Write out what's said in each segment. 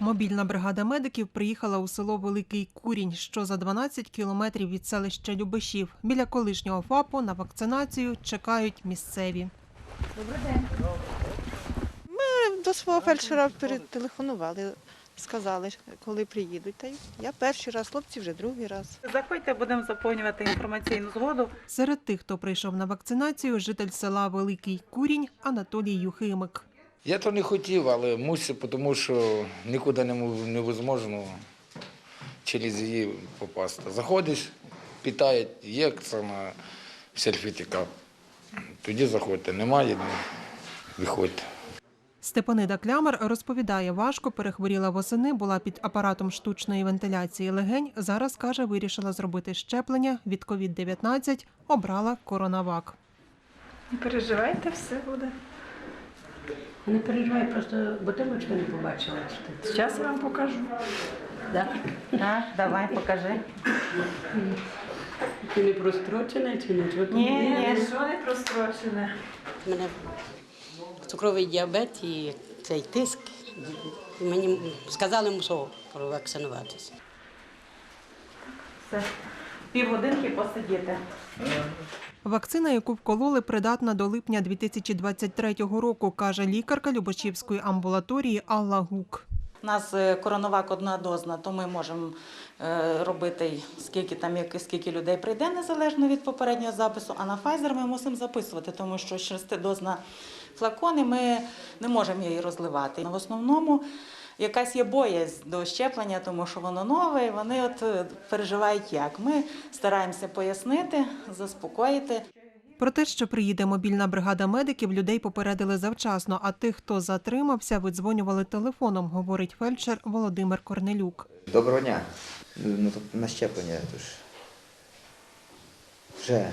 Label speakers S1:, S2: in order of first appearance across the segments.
S1: Мобільна бригада медиків приїхала у село Великий Курінь, що за 12 кілометрів від селища Любешів. Біля колишнього ФАПу на вакцинацію чекають місцеві. Добрий день.
S2: Ми До свого фельдшера перетелефонували, сказали, коли приїдуть. Та я перший раз, хлопці вже другий раз.
S3: Заходьте, будемо заповнювати інформаційну згоду.
S1: Серед тих, хто прийшов на вакцинацію, житель села Великий Курінь Анатолій Юхимик.
S4: Я то не хотів, але мусив, тому що нікуди не невозможно через її попасти. Заходиш, питають, є саме сертифікат. Тоді заходьте, немає, ну, виходьте.
S1: Степанида Клямар розповідає, важко перехворіла восени, була під апаратом штучної вентиляції легень. Зараз каже, вирішила зробити щеплення від COVID-19, обрала коронавак.
S3: Не переживайте, все буде.
S5: Не переживай, просто бутилочку не побачила.
S3: Зараз я вам покажу.
S5: Да?
S3: Так, давай, покажи.
S5: Ти не прострочена чи нічого?
S3: Ні, ні, що не прострочене.
S5: У мене цукровий діабет і цей тиск. Мені сказали, мусив провакцинуватися.
S3: Все. Півгодинки посидіти.
S1: Вакцина, яку вкололи, придатна до липня 2023 року, каже лікарка Любочівської амбулаторії Алла Гук.
S3: У нас е, коронавак однодозна, то ми можемо е, робити скільки там скільки людей прийде, незалежно від попереднього запису. А на Pfizer ми мусимо записувати, тому що шестидозна флакон, і ми не можемо її розливати. В основному якась є боязнь до щеплення, тому що воно нове, і вони от е, переживають як. Ми стараємося пояснити, заспокоїти.
S1: Про те, що приїде мобільна бригада медиків, людей попередили завчасно, а тих, хто затримався, видзвонювали телефоном, говорить фельдшер Володимир Корнелюк.
S6: Доброго дня. Ну, тобто на щеплення. Тож. Вже.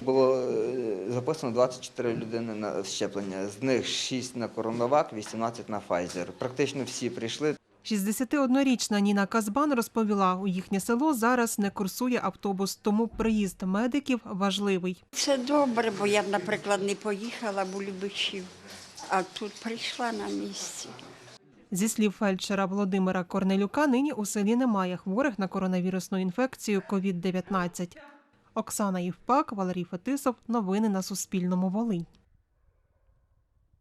S6: Було е, записано 24 людини на щеплення. З них 6 на коронавак, 18 на Pfizer. Практично всі прийшли.
S1: 61-річна Ніна Казбан розповіла, у їхнє село зараз не курсує автобус, тому приїзд медиків важливий.
S7: Це добре, бо я, наприклад, не поїхала в Любичів, а тут прийшла на місці.
S1: Зі слів фельдшера Володимира Корнелюка, нині у селі немає хворих на коронавірусну інфекцію COVID-19. Оксана Євпак, Валерій Фетисов. Новини на Суспільному. Волинь.